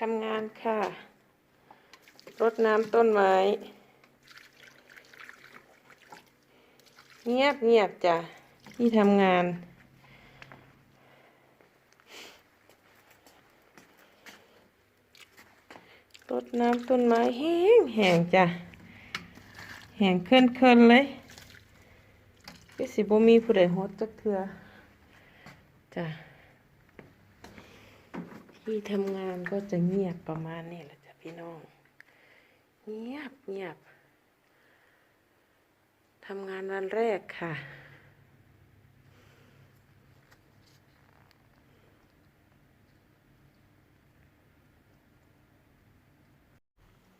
ทำงานค่ะ รดน้ำต้นไม้ เงียบเงียบจ้ะ ที่ทำงาน รดน้ำต้นไม้แห้งแห้งจ้ะ แห้งเคลื่อนเคลื่อนเลยพี่สิบ่มีผู้ใดฮดจักเทือจ้ะ ที่ทำงานก็จะเงียบประมาณนี้แหละจ้ะพี่น้อง เงียบเงียบทำงานวันแรกค่ะ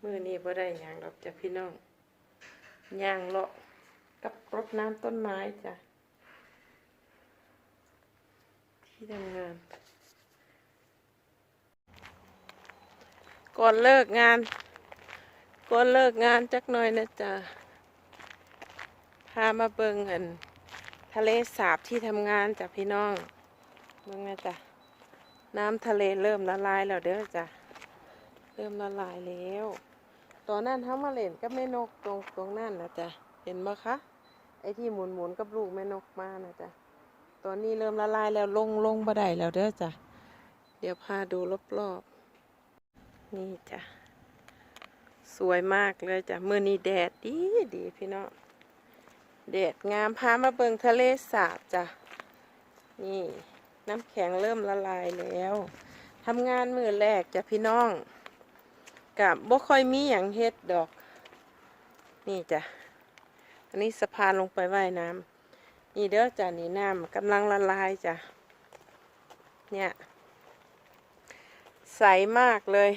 มือนี้บ่ได้ยังดอกจ้ะพี่น้องยางเลาะกับรดน้ำต้นไม้จ้ะที่ทำงาน ก่อนเลิกงาน ก่อนเลิกงานจักหน่อยนะจ๊ะพามาเบิงอันทะเลสาบที่ทำงานจ้ะพี่น้องเบิงนะจ๊ะน้ำทะเลเริ่มละลายแล้วเด้อจ้ะเริ่มละลายแล้วตอนนั้นเขามาเล่นกับแม่นกตรงตรงนั่นนะจ๊ะเห็นไหมคะไอ้ที่หมุนหมุนกับลูกแม่นกมานะจ๊ะตอนนี้เริ่มละลายแล้วลงลงบ่ได้แล้วเด้อจ้ะเดี๋ยวพาดูรอบๆ นี่จ้ะ สวยมากเลยจ้ะเมื่อนี้แดดดีดีพี่น้องแดดงามพามาเบิงทะเลสาบจ้ะ นี่น้ำแข็งเริ่มละลายแล้วทำงานมือแรกจ้ะพี่น้อง กับบ่ค่อยมีอย่างเฮ็ดดอก นี่จ้ะ อันนี้สะพานลงไปว่ายน้ำนี่เด้อจ้ะนี่น้ำกำลังละลายจ้ะ เนี่ย ใสมากเลย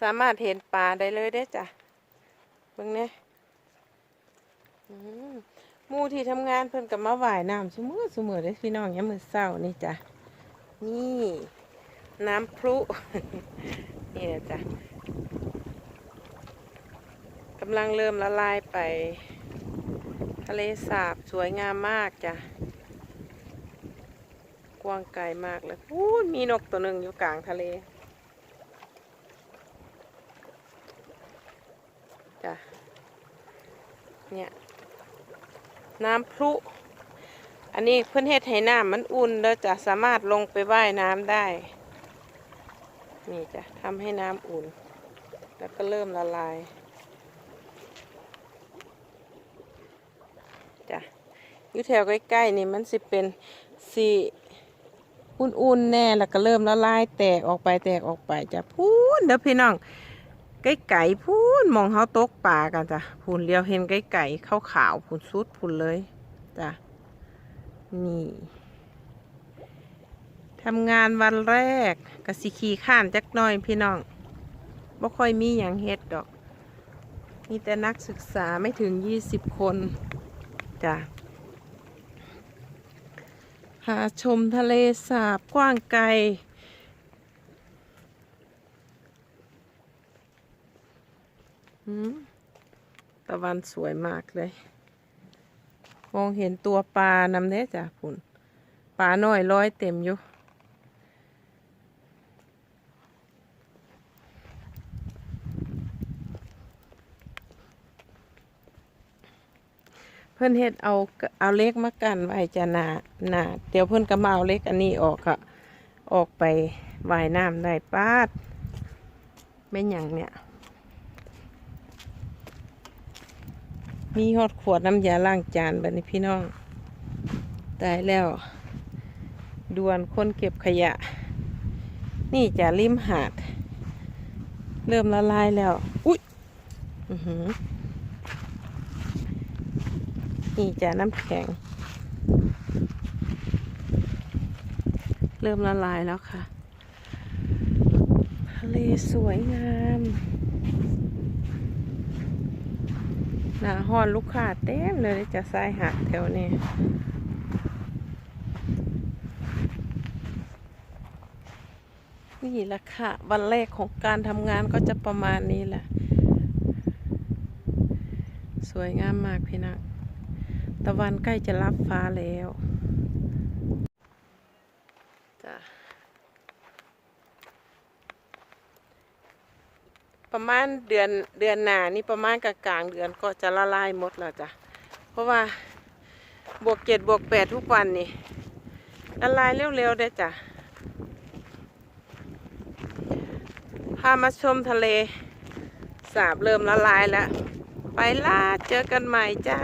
สามารถเห็นปลาได้เลยได้จ้ะเบิ่งเนี่ยมู่ที่ทำงานเพิ่นกับมาว่ายน้ำซุมือซุมือได้พี่น้องยามมื้อเช้านี่จ้ะนี่น้ำพรุนี่นะจ้ะกำลังเริ่มละลายไป ทะเลสาบสวยงามมากจ้ะกว้างไกลมากเลยอู้ยมีนกตัวหนึ่งอยู่กลางทะเล จ้ะเนี่ยน้ำพรุอันนี้เพื่อนเฮ็ดให้น้ำมันอุ่นแล้วจะสามารถลงไปว่ายน้ำได้ นี่จ้ะทำให้น้ำอุ่น แล้วก็เริ่มละลายจ้ะอยู่แถวใกล้ๆนี่มันสิเป็นสีอุ่นๆแน่แล้วก็เริ่มละลายแตกออกไปแตกออกไปจ้ะพูนเด้อพี่น้อง ไก่ไก่พูนมองเขาตกปลากันจ้ะพูนเลียวเห็นไก่ไก่ขาวขาวพูนสุดพูนเลยจ้ะนี่ทำงานวันแรกกสิขี่ข้านจักหน่อยพี่น้องบ่ค่อยมีอย่างเฮ็ดดอก มีแต่นักศึกษาไม่ถึงยี่สิบคนจ้ะพาชมทะเลสาบกว้างไกล อืม ตะวันสวยมากเลย มองเห็นตัวปลานำเน้จ้ะพุ่นปลาน้อยร้อยเต็มอยู่ เพื่อนเฮ็ดเอาเอาเล็กมากันไว้จะหนาหนาเดี๋ยวเพื่อนก็มาเอาเล็กอันนี้ออกอะออกไปว่ายน้ำได้ป้าดไม่หยังเนี่ย มีฮอดขวดน้ำยาล้างจานบัดนี้พี่น้อง ตายแล้วด่วนคนเก็บขยะ นี่จะริมหาด เริ่มละลายแล้ว อุ๊ยอือหือนี่จะน้ำแข็ง เริ่มละลายแล้วค่ะ ทะเลสวยงาม ห นาฮอนลูกค้าเต็มเลยจะทรายหาดแถวนี้นี่แหละค่ะ วันแรกของการทำงานก็จะประมาณนี้แหละ สวยงามมากพี่นะตะวันใกล้จะรับฟ้าแล้วจ้ะ ประมาณเดือนเดือนหน้านี่ประมาณกลางเดือนก็จะละลายหมดแล้วจ้ะ เพราะว่าบวกเจ็ดบวกแปดทุกวันนี่ละลายเร็วๆได้จ้ะ พามาชมทะเล สาบเริ่มละลายแล้ว ไปล่าเจอกันใหม่จ้า